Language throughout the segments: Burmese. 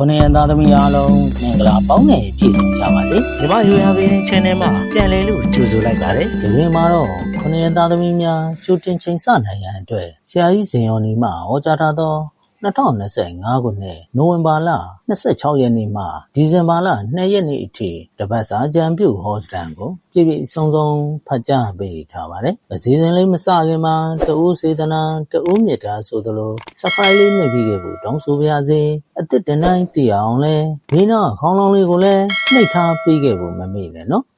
ခုနှစ်ရက်သားသမီးအားလုံးမင်္ဂလာပေါင်းနဲ့ပြည့်စုံကြပါစေ။ဒီမယူရပင်း channel မှာပြန်လည်လို့ကြိုဆိုလိုက်ပါတယ်။ဒီနေ့မှာတော့ခုနှစ်ရက်သားသမီးများကြိုတင်ချိန်ဆနိုင်ရန်အတွက်ဆရာကြီးဇင်ယော်နီမှဟောကြားထားသော 2025 ခုနှစ် နိုဝင်ဘာလ 26 ရက်နေ့မှ ဒီဇင်ဘာလ 2 ရက်နေ့အထိ တပတ်စာကြံပြုတ်ဟောစတန်ကို ပြည့်ပြည့်စုံစုံ ဖတ်ကြားပေးထားပါတယ်။အစည်းအဝေးလေးမစခင်မှာ တဦးစေတနာ တဦးမြတ်တာဆိုသလို subscribe လေးနှိပ်ပြီးခဲ့ဖို့တောင်းဆိုပါရစေ။အသစ်တနိုင်တည်အောင်လဲဒီနောက်ခေါင်းလောင်းလေးကိုလည်း နှိပ်ထားပေးခဲ့ဖို့ မမေ့နဲ့နော်။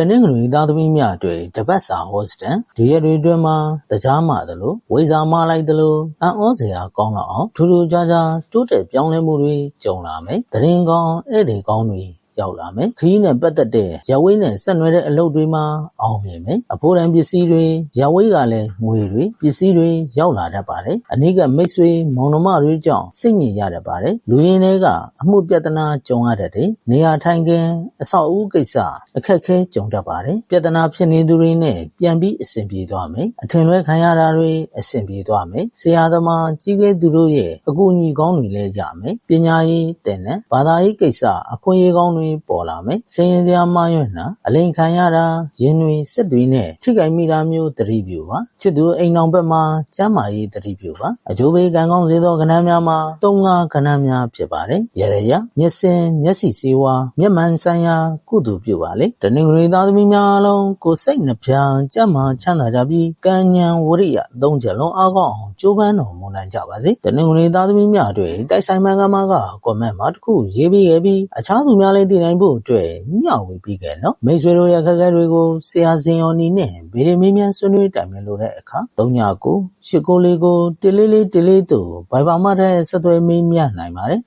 တနင်္ဂနွေသားသမီးများအတွက်တပတ်စာဟောစတန်ဒီရက်တွေအတွင်းမှာတကြားမှသလိုဝိဇာမလိုက်သလိုအံ့ဩစရာကောင်းတော့အောင်ထူးထူးခြားခြားတိုးတက်ပြောင်းလဲမှုတွေကြုံလာမယ်။တရင်ကောင်းဧည့်သည်ကောင်းတွေ ရောက်လာမယ်ခရီးနဲ့ပတ်သက်တဲ့ရဝိနဲ့ဆက်နွယ်တဲ့အလုပ်တွေမှာအောင်မြင်မယ်အဖိုးတန်ပစ္စည်းတွေရဝိကလည်းငွေတွေပစ္စည်းတွေရောက်လာတတ်ပါတယ်အနည်းကမိတ်ဆွေမောင်နှမတွေကြောင့်စိတ်ညစ်ရတတ်ပါတယ်လူရင်းတွေကအမှုပြဿနာကြုံရတတ်တယ်နေရာထိုင်ခင်းအဆောက်အဦကိစ္စအခက်ခဲကြုံတတ်ပါတယ်ပြဿနာဖြစ်နေသူတွေနဲ့ပြန်ပြီးအဆင်ပြေသွားမယ်အထင်လွဲခံရတာတွေအဆင်ပြေသွားမယ်ဆရာသမားကြီးကဲသူတို့ရဲ့အကူအညီကောင်းတွေလည်းရမယ်ပညာရေးတင်တဲ့ဘာသာရေးကိစ္စအခွင့်အရေးကောင်းတွေပေါ်လာမယ်။စင်ရင်စရာမရွံ့တာအလိန်ခံရတာရင်တွေစစ်တွေနဲ့ထိခိုက်မိတာမျိုးသတိပြုပါ။ချစ်သူအိမ်အောင်ဘက်မှာကျမ်းမာရေးသတိပြုပါ။အကျိုးပေးကံကောင်းစေသောကဏ္ဍများမှာသုံးငါကဏ္ဍများဖြစ်ပါတယ်။ရရရမျက်စင်မျက်စိစေဝါမျက်မှန်ဆိုင်ရာကုသိုလ်ပြုပါလေ။တနင်္ဂနွေသားသမီးများအလုံးကိုစိတ်နှပြကျမ်းမာချမ်းသာကြပြီးကံဉဏ်ဝရိယသုံးချက်လုံးအားကောင်းအောင် ကြိုးပမ်းတော်မူနိုင်ကြပါစေ။တနင်္ဂနွေသားသမီးများအတွက်တိုက်ဆိုင်မှန်ကမှကကွန်မန့်မှာတစ်ခုရေးပြီးခဲ့ပြီးအခြားသူများလည်းသိနိုင်ဖို့အတွက်မျှဝေပြီးခဲ့နော်မိတ်ဆွေတို့ရဲ့ခက်ခဲတွေကိုဆရာစင်ယော်နီနဲ့ဗီဒီမီမြန်ဆွေးနွေးတိုင်ပင်လို့တဲ့အခါ39 89ကိုတလေးလေးတလေးတို့ဘိုင်ဘာမတဲ့ဆက်သွယ်မေးမြန်းနိုင်ပါတယ်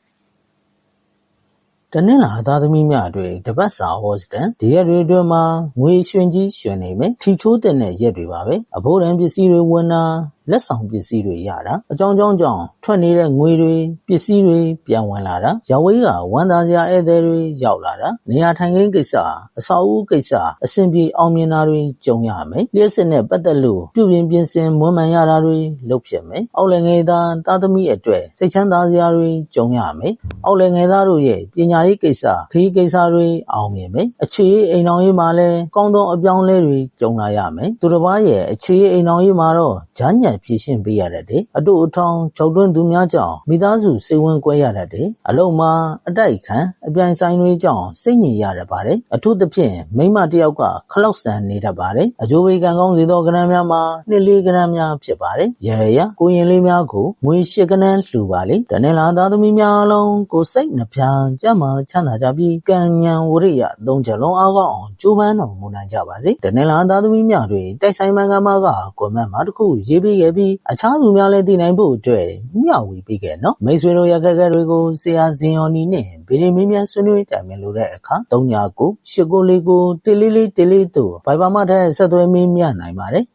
တနင်္လာသားသမီးများအတွက်တပတ်စာဟောစတန်ဒီရက်တွေအတွင်းမှာငွေရွှင်ကြီးရွှင်နေမယ်ထီချိုးတဲ့ရက်တွေပါပဲအဖို့ရန်ပစ္စည်းတွေဝင်တာလက်ဆောင်ပစ္စည်းတွေရတာအကြောင်းကြောင်းကြောင့်ထွက်နေတဲ့ငွေတွေပစ္စည်းတွေပြန်ဝင်လာတာရဝေးကဝန်သားစရာဧည့်သည်တွေရောက်လာတာနေရာထိုင်ခင်းကိစ္စအဆောက်အဦကိစ္စအဆင်ပြေအောင်မြင်တာတွေကြုံရမယ်လျှက်စစ်နဲ့ပတ်သက်လို့ပြုပြင်ပြင်ဆင်မွမ်းမံရတာတွေလုပ်ဖြစ်မယ်အောက်လည်းငယ်သားသားသမီးအတွက်စိတ်ချမ်းသာစရာတွေကြုံရမယ်အောက်လည်းငယ်သားတို့ရဲ့ပညာရေးကိစ္စခရီးကိစ္စတွေအောင်မြင်မယ်အခြေအိမ်တော်ရေးမှာလည်းကောင်းသောအပြောင်းလဲတွေကြုံလာရမယ်သူတစ်ပါးရဲ့အခြေအိမ်တော်ရေးမှာတော့ဂျမ်းညံဖြည့်ရှင်းပေးရတတ်တယ်။အတူအထောင်ချုပ်တွင်းသူများကြောင့်မိသားစုစိတ်ဝင်ကွဲရတတ်တယ်။အလုံးမှာအတိုက်ခံအပြိုင်ဆိုင်တွေကြောင့်စိတ်ညစ်ရတတ်ပါတယ်။အထူးသဖြင့်မိမတယောက်ကခလောက်ဆန်နေတတ်ပါတယ်။အကျိုးပေးကံကောင်းစေသောကဏ္ဍများမှာနှစ်လေးကဏ္ဍများဖြစ်ပါတယ်။ရရရကိုရင်လေးများကိုငွေရှစ်ကဏ္ဍလှူပါလေ။တနေ့လာသားသမီးများအလုံးကိုစိတ်နှပြကြမ်းမှချမ်းသာကြပြီးကံဉဏ်ဝရိယသုံးချက်လုံးအားကောင်းအောင်ကြိုးပမ်းတော်မူနိုင်ကြပါစေ။တနေ့လာသားသမီးများတွေတိုက်ဆိုင်မှန်ကမှကကွန်မန့်မှာတစ်ခုရေးပေးခဲ့ပြီးအခြားသူများလည်းသိနိုင်ဖို့အတွက်မျှဝေပေးခဲ့နော်မိတ်ဆွေတို့ရခက်ခဲတွေကိုဆရာဇင်ယော်နီနဲ့ဗီဒီမီမြန်ဆွေးနွေးတိုင်ပင်လို့တဲ့အခါ39 89လေးကိုတလေးလေးတလေးတို့ဘိုင်ဘာမတဲ့ဆက်သွယ်မင်းမြနိုင်ပါတယ်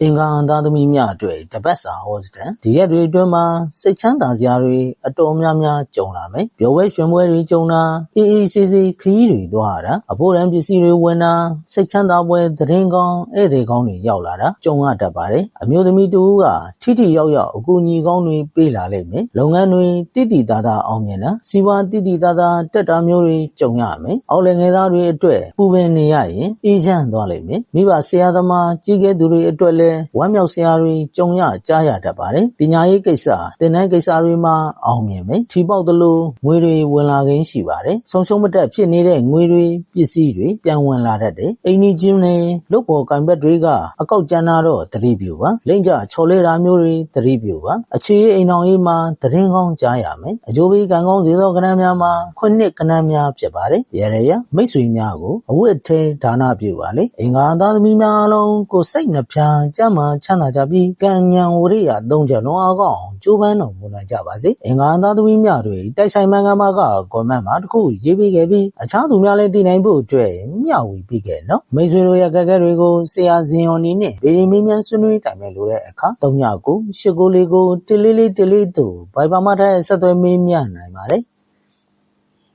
အင်္ဂါအန်သားသမီးများအတွက်တပတ်စာဟောစတန်ဒီရက်တွေအတွင်းမှာစိတ်ချမ်းသာစရာတွေအတော်များများကြုံလာမယ်။ပျော်ပွဲရွှင်ပွဲတွေကြုံတာအေးအေးဆေးဆေးခရီးတွေသွားရတာအဖို့ရန်ပစ္စည်းတွေဝင်တာစိတ်ချမ်းသာပွဲသတင်းကောင်းဧည့်သည်ကောင်းတွေရောက်လာတာကြုံရတတ်ပါတယ်။အမျိုးသမီးတူကထိထိရောက်ရောက်အကူအညီကောင်းတွေပေးလာလိမ့်မယ်။လုပ်ငန်းတွေတိတိတသားအောင်မြင်တာစီးပွားတိတိတသားတက်တာမျိုးတွေကြုံရမယ်။အောက်လယ်ငယ်သားတွေအတွက်ပူပင်နေရရင်အေးချမ်းသွားလိမ့်မယ်။မိဘဆရာသမားကြီးကဲသူတွေအတွက်လည်းဝမ်းမြောက်စရာတွေကြုံရကြားရတတ်ပါတယ်။ပညာရေးကိစ္စတင်တဲ့ကိစ္စတွေမှာအောင်မြင်မယ်။ထီပေါက်သလိုငွေတွေဝင်လာခြင်းရှိပါတယ်။ဆုံးရှုံးမတက်ဖြစ်နေတဲ့ငွေတွေပစ္စည်းတွေပြန်ဝင်လာတတ်တယ်။အိမ်ကြီးချင်းတွေလုတ်ပေါ်ကံဘက်တွေကအကောက်ကျန်းတာတော့သတိပြုပါ။လိမ့်ကြချော်လဲတာမျိုးတွေသတိပြုပါ။အခြေအိမ်တော်ရေးမှာသတင်းကောင်းကြားရမယ်။အကျိုးပေးကံကောင်းစေသောကဏ္ဍများမှာခုနှစ်ကဏ္ဍများဖြစ်ပါတယ်။ရရရမိတ်ဆွေများကိုအဝတ်ထဲဒါနပြုပါလေ။အင်္ဂါသားသမီးများအလုံးကိုစိတ်နှပြကြမ်းမှချမ်းသာကြပြီးကံဉဏ်ဝရိယသုံးချက်လုံးအားကောင်းအောင်ကြိုးပမ်းတော်မူနိုင်ကြပါစေ။အင်္ဂါသားသမီးများတွေတိုက်ဆိုင်မှန်ကမှကကွန်မန့်မှာတစ်ခုရေးပေးခဲ့ပြီးအခြားသူများလည်းသိနိုင်ဖို့အတွက်မျှဝေပေးခဲ့နော်။မိတ်ဆွေတို့ရဲ့ကက်ခဲတွေကိုဆရာဇင်ယော်နီနဲ့ဗီဒီမီမြန်ဆွေးနွေးတိုင်မဲ့လို့တဲ့အခါ39 89လေးကိုတလေးလေးတလေးတို့ဘိုင်ဘာမတဲ့ဆက်သွယ်မေးမြန်းနိုင်ပါတယ်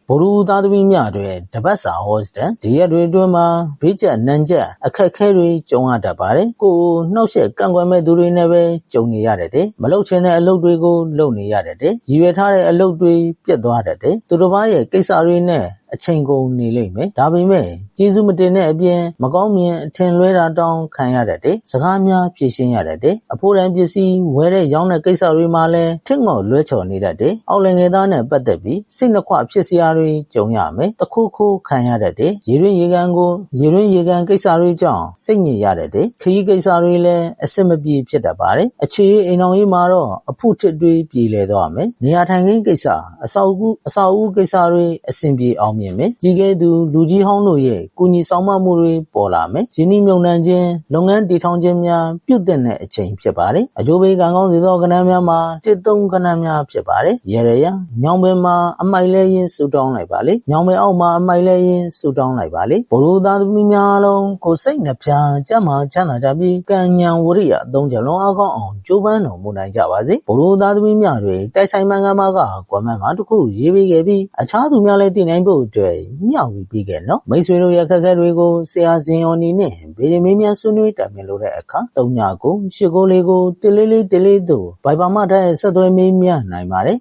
ဗိုလ်လူသားသမီးများတွေတပတ်စာဟောစတန်ဒီရက်တွေအတွင်းမှာဘေးကျနန်းကျအခက်ခဲတွေကြုံရတတ်ပါတယ်ကိုနှောက်ယှက်ကန့်ကွက်မဲ့သူတွေနဲ့ပဲကြုံနေရတယ်တဲ့မလုပ်ချင်တဲ့အလုပ်တွေကိုလုပ်နေရတယ်တဲ့ရည်ရွယ်ထားတဲ့အလုပ်တွေပြတ်သွားတယ်တဲ့သူတစ်ပါးရဲ့ကိစ္စတွေနဲ့ အချိန်ကုန်နေလိမ့်မယ်ဒါပေမဲ့ကျေးဇူးမတင်တဲ့အပြင်မကောင်းမြင်အထင်လွဲတာတောင်းခံရတတ်တယ်စကားများဖြည့်ရှင်းရတတ်တယ်အဖို့တန်ပစ္စည်းဝယ်တဲ့ရောင်းတဲ့ကိစ္စတွေမှာလည်းထစ်ငေါ်လွဲချော်နေတတ်တယ်အောက်လင်ငယ်သားနဲ့ပတ်သက်ပြီးစိတ်နှခွဖြစ်စရာတွေကြုံရမယ်တခုခုခံရတတ်တယ်ရေရင်းရေကန်ကိုရေရင်းရေကန်ကိစ္စတွေကြောင့်စိတ်ညစ်ရတတ်တယ်ခရီးကိစ္စတွေလည်းအဆင်မပြေဖြစ်တတ်ပါတယ်အခြေအိမ်တော်ကြီးမှာတော့အဖို့ထစ်တွေပြည်လဲသွားမယ်နေရာထိုင်ခင်းကိစ္စအဆောက်အဦအဆောက်အဦကိစ္စတွေအဆင်ပြေအောင်မြင်မယ်ကြီးကဲသူလူကြီးဟောင်းတို့ရဲ့ကုညီဆောင်မမှုတွေပေါ်လာမယ်ရင်းနှီးမြှုပ်နှံခြင်းလုပ်ငန်းတည်ထောင်ခြင်းများပြုတ်တဲ့အချိန်ဖြစ်ပါတယ်အကျိုးပေးကံကောင်းစေသောကဏ္ဍများမှာတစ်သုံးကဏ္ဍများဖြစ်ပါတယ်ရရရညောင်ပင်မှာအမိုက်လဲရင်ဆူတောင်းလိုက်ပါလေညောင်ပင်အောက်မှာအမိုက်လဲရင်ဆူတောင်းလိုက်ပါလေဘလိုသားသမီးများလုံးကိုစိတ်နှပြကြမ်းမှချမ်းသာကြပြီးကံဉဏ်ဝရိယအသုံးချလုံးအကောင်းအောင်ကြိုးပမ်းတော်မူနိုင်ကြပါစေဘလိုသားသမီးများတွေတိုက်ဆိုင်မှန်ကန်မှာကကွန်မန့်မှာတစ်ခုရေးပေးခဲ့ပြီးအခြားသူများလည်းသိနိုင်ဖို့အတွက်မျှဝေပေးခဲ့နော်မိတ်ဆွေတို့ရဲ့အခက်အခဲတွေကိုဆရာဇင်ယော်နီနဲ့ဗေဒမင်းများဆွေးနွေးတိုင်ပင်လို့တဲ့အခါတုံညာကိုရှစ်ကိုလေးကိုတလေးလေးတလေးတို့ဘိုင်ပါမတဲ့ဆက်သွယ်မေးမြန်းနိုင်ပါတယ်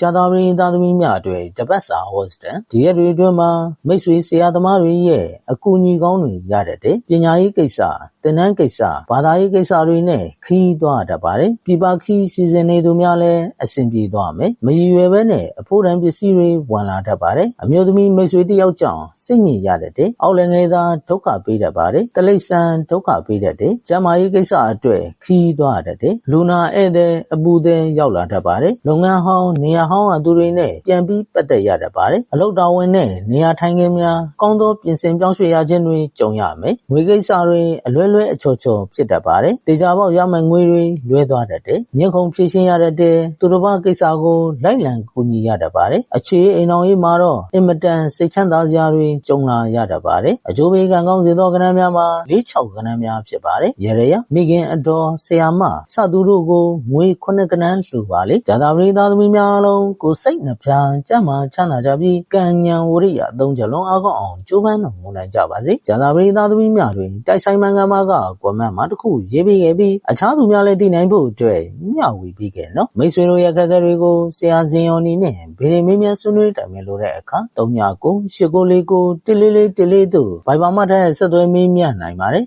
ကြာသာပရင်သားသမီးများအတွက်တပတ်စာဟောစတန်ဒီရက်တွေအတွင်းမှာမိတ်ဆွေဆရာသမားတွေရဲ့အကူအညီကောင်းတွေရတဲ့တဲ့ပညာရေးကိစ္စ တင်နန်းကိစ္စဘာသာရေးကိစ္စတွေနဲ့ခီးသွားတတ်ပါတယ်ပြပခီးစီစဉ်နေသူများလည်းအဆင်ပြေသွားမယ်မရည်ရွယ်ဘဲနဲ့အဖို့တန်ပစ္စည်းတွေဝင်လာတတ်ပါတယ်အမျိုးသမီးမိတ်ဆွေတယောက်ကြောင့်စိတ်ညစ်ရတဲ့တဲ့အောက်လည်းငယ်သားဒုက္ခပေးတတ်ပါတယ်တလိษံဒုက္ခပေးတတ်တဲ့ကျမရေးကိစ္စအတွက်ခီးသွားတတ်တဲ့လူနာဧည့်သည်အပူသည်ရောက်လာတတ်ပါတယ်လုပ်ငန်းဟောင်းနေရာဟောင်းအသူတွေနဲ့ပြန်ပြီးပတ်သက်ရတတ်ပါတယ်အလုပ်တော်ဝင်နဲ့နေရာထိုင်ခင်းများကောင်းသောပြင်ဆင်ပြောင်းရွှေ့ရခြင်းတွေကြုံရမယ်ငွေကိစ္စတွေအလွဲလွဲအချော်ချော်ဖြစ်တတ်ပါတယ်။တေချာပေါက်ရမယ့်ငွေတွေလွဲသွားတတ်တယ်။မြင့်ခုံဖြည့်ရှင်းရတတ်တယ်။သူတစ်ပါးကိစ္စကိုလိုက်လံကူညီရတတ်ပါတယ်။အခြေအိမ်တော်ရေးမှာတော့အင်မတန်စိတ်ချမ်းသာစရာတွေကြုံလာရတတ်ပါတယ်။အကျိုးပေးကံကောင်းစေသောကဏ္ဍများမှာ၄၆ကဏ္ဍများဖြစ်ပါတယ်။ရရရမိခင်အတော်ဆရာမစသူတို့ကိုငွေ9ကဏ္ဍလှူပါလေ။ဇာတာပရိသားသမီးများလုံးကိုစိတ်နှပြကြမ်းမှချမ်းသာကြပြီးကံဉဏ်ဝရိယအသုံးချလုံးအကောက်အောင်ကြိုးပမ်းတော်မူနိုင်ကြပါစေ။ဇာတာပရိသားသမီးများတွင်တိုက်ဆိုင်မှန်ကန်မှာကကွန်မန့်မှာတစ်ခုရေးပေးခဲ့ပြီးအခြားသူများလည်းသိနိုင်ဖို့အတွက်မျှဝေပေးခဲ့နော်မိတ်ဆွေတို့ရဲ့ခက်ခဲတွေကိုဆရာဇင်ယော်နီနဲ့ဗေဒမင်းများဆွေးနွေးတိုင်ပင်လို့တဲ့အခါ3ညကို8ကိုလေးကို1လေးလေး1လေးတို့ဘိုင်ဘာမတ်တဲ့ဆက်သွယ်မင်းမြနိုင်ပါတယ်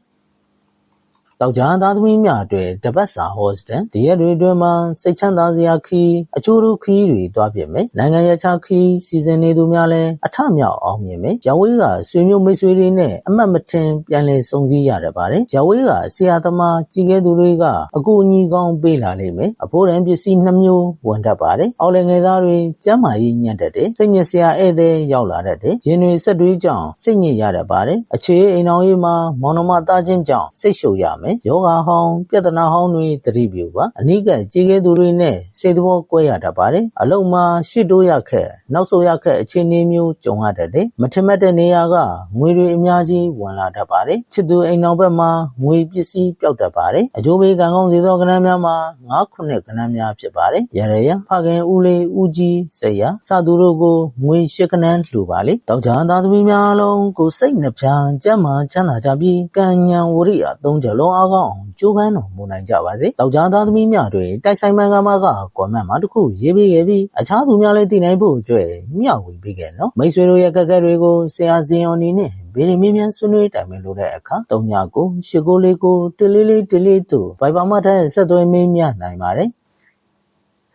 တောက်ကြသားသမီးများအတွက်တပတ်စာဟောစတန်ဒီရက်တွေအတွင်းမှာစိတ်ချမ်းသာစရာခီးအချို့တို့ခီးတွေတွားပြမယ်နိုင်ငံရခြားခီးစီစဉ်နေသူများလည်းအထမြောက်အောင်မြင်မယ်ဂျဝေးကဆွေမျိုးမိတ်ဆွေတွေနဲ့အမတ်မထင်ပြန်လည်စုံစည်းရတပါတယ်ဂျဝေးကဆရာသမားကြီးကဲသူတွေကအကူအညီကောင်းပေးလာလိမ့်မယ်အဖိုးတန်ပစ္စည်းနှမျိုးဝန်တတ်ပါတယ်အော်လငယ်သားတွေကျမ်းမာရေးညံ့တတ်တယ်စိတ်ညစ်စရာဧည့်သည်ရောက်လာတတ်တယ်ရင်တွေဆက်တွေးကြောင်စိတ်ညစ်ရတတ်ပါတယ်အခြေအိမ်တော်ရေးမှာမောင်နှမသားချင်းကြောင့်စိတ်ရှုပ်ရမယ်ယောဂဟောင်းပြဿနာဟောင်းတွေသတိပြုပါအနိကကြေးကဲသူတွေနဲ့စိတ်တော်ကွဲရတတ်ပါတယ်အလုံးမှာရှစ်တိုးရခက်နောက်ဆုတ်ရခက်အခြေအနေမျိုးကြုံရတတ်တယ်မထမက်တဲ့နေရာကငွေတွေအများကြီးဝင်လာတတ်ပါတယ်ချစ်သူအိမ်တော်ဘက်မှာငွေပစ္စည်းပျောက်တတ်ပါတယ်အကျိုးပေးကံကောင်းစေသောကဏ္ဍများမှာ9ခုနှစ်ကဏ္ဍများဖြစ်ပါတယ်ရရရဖခင်ဦးလေးဦးကြီးစေရစသူတို့ကိုငွေရှစ်ကဏ္ဍလှူပါလေတောက်ကြသားသမီးများလုံးကိုစိတ်နှပြကြမ်းမှချမ်းသာကြပြီးကံဉဏ်ဝရိယသုံးချက်လုံးအားကောင်းအောင်ကြိုးပမ်းတော်မူနိုင်ကြပါစေ။တောက်ကြားသားသမီးများတွေတိုက်ဆိုင်မှန်ကမာကကွန်မန့်မှာတစ်ခုရေးပေးခဲ့ပြီးအခြားသူများလည်းသိနိုင်ဖို့အတွက်မျှဝေပေးခဲ့နော်။မိတ်ဆွေတို့ရဲ့ကက်ကက်တွေကိုဆရာဇင်ယော်နီနဲ့ဗေဒမင်းများဆွေးနွေးတိုင်ပင်လို့တဲ့အခါ၃ညကို၈ကိုလေးကိုတလေးလေးတလေးတို့ဘိုင်ဘာမတဲ့ဆက်သွယ်မင်းများနိုင်ပါတယ်။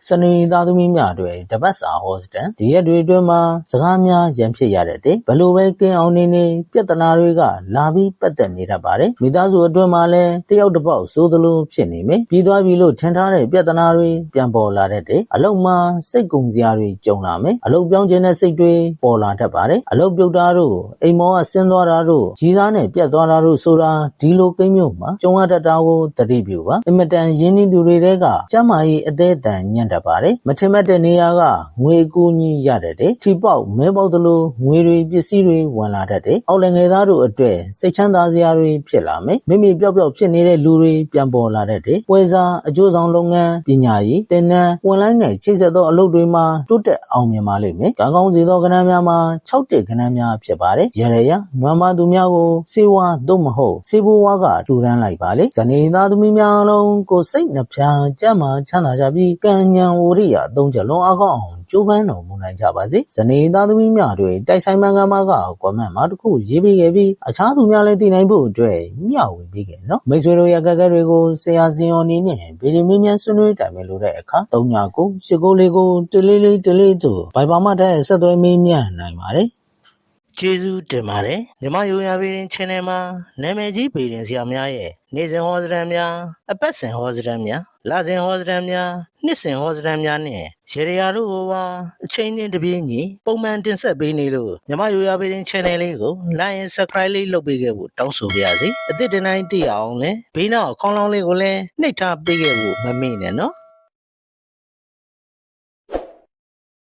စနေသားသမီးများတွေတပတ်စာဟောစတန်ဒီရက်တွေအတွင်းမှာစကားများရန်ဖြစ်ရတဲ့တဲ့ဘလို့ပဲကင်းအောင်နေနေပြဿနာတွေကလာပြီးပတ်သက်နေတတ်ပါတယ်မိသားစုအတွင်းမှာလည်းတယောက်တစ်ပေါက်စိုးသလိုဖြစ်နေမယ်ပြီးသွားပြီလို့ထင်ထားတဲ့ပြဿနာတွေပြန်ပေါ်လာတဲ့တဲ့အလုံးမှာစိတ်ကုန်စရာတွေကြုံလာမယ်အလုံးပြောင်းခြင်းတဲ့စိတ်တွေပေါ်လာတတ်ပါတယ်အလုံးပြုတ်တာတို့အိမ်မောကဆင်းသွားတာတို့ကြီးစားနဲ့ပြတ်သွားတာတို့ဆိုတာဒီလိုကိန်းမျိုးမှာကြုံရတတ်တာကိုသတိပြုပါအင်မတန်ရင်းနှီးသူတွေတဲကကျမ်းမာရေးအသေးအတန်ညံ့တတ်ပါတယ်မထင်မှတ်တဲ့နေရာကငွေကူညီရတတ်တယ်ထီပေါက်မဲပေါက်သလိုငွေတွေပစ္စည်းတွေဝင်လာတတ်တယ်အောက်လယ်ငယ်သားတို့အတွက်စိတ်ချမ်းသာစရာတွေဖြစ်လာမယ်မိမိပျောက်ပျောက်ဖြစ်နေတဲ့လူတွေပြန်ပေါ်လာတတ်တယ်ပွဲစားအကျိုးဆောင်လုပ်ငန်းပညာရေးတင်နန်းဝန်လိုင်းနဲ့ချိတ်ဆက်သောအလုပ်တွေမှာတိုးတက်အောင်မြင်ပါလိမ့်မယ်ကံကောင်းစေသောကဏ္ဍများမှာ6တက်ကဏ္ဍများဖြစ်ပါတယ်ရရရနွမ်းမသူများကိုစေဝါသို့မဟုတ်စေဘိုးဝါကတူရန်လိုက်ပါလေဇနီးသားသမီးများအလုံးကိုစိတ်နှပြကြမ်းမာချမ်းသာကြပြီးကံဉဏ်ဝရိယအသုံးချက်လုံးအကောင်းအောင်ကျိုးပန်းတော်မူနိုင်ကြပါစေဇနီးသားသမီးများတွေတိုက်ဆိုင်မှန်ကန်မှာကကွန်မန့်မှာတစ်ခုရေးပေးခဲ့ပြီးအခြားသူများလည်းသိနိုင်ဖို့အတွက်မျှဝေပေးခဲ့နော်မိတ်ဆွေတို့ရဲ့ကက်ကက်တွေကိုဆရာစင်ယောအနေနဲ့ဗီဒီယိုမင်းများဆွေးနွေးတိုင်ပင်လို့တဲ့အခါ39 89လေးကိုတလေးလေးတလေးတို့ဘိုင်ပါမတဲ့ဆက်သွယ်မင်းများနိုင်ပါတယ် ကျေးဇူးတင်ပါတယ်မြမယိုယာဗီရင် channel မှာနာမည်ကြီးဗီဒီယိုဆရာများရဲ့နေ့စဉ်ဟောစတမ်းများအပတ်စဉ်ဟောစတမ်းများလစဉ်ဟောစတမ်းများနှစ်စဉ်ဟောစတမ်းများနဲ့ရေရာတို့ဟောပါအချိန်နဲ့တပြေးညီပုံမှန်တင်ဆက်ပေးနေလို့မြမယိုယာဗီရင် channel လေးကို like and subscribe လေးလုပ်ပေးခဲ့ဖို့တောင်းဆိုပါရစေအသစ်တနိုင်သိအောင်လဲဘေးနောက်ခေါင်းလောင်းလေးကိုလည်းနှိပ်ထားပေးခဲ့ဖို့မမေ့နဲ့နော်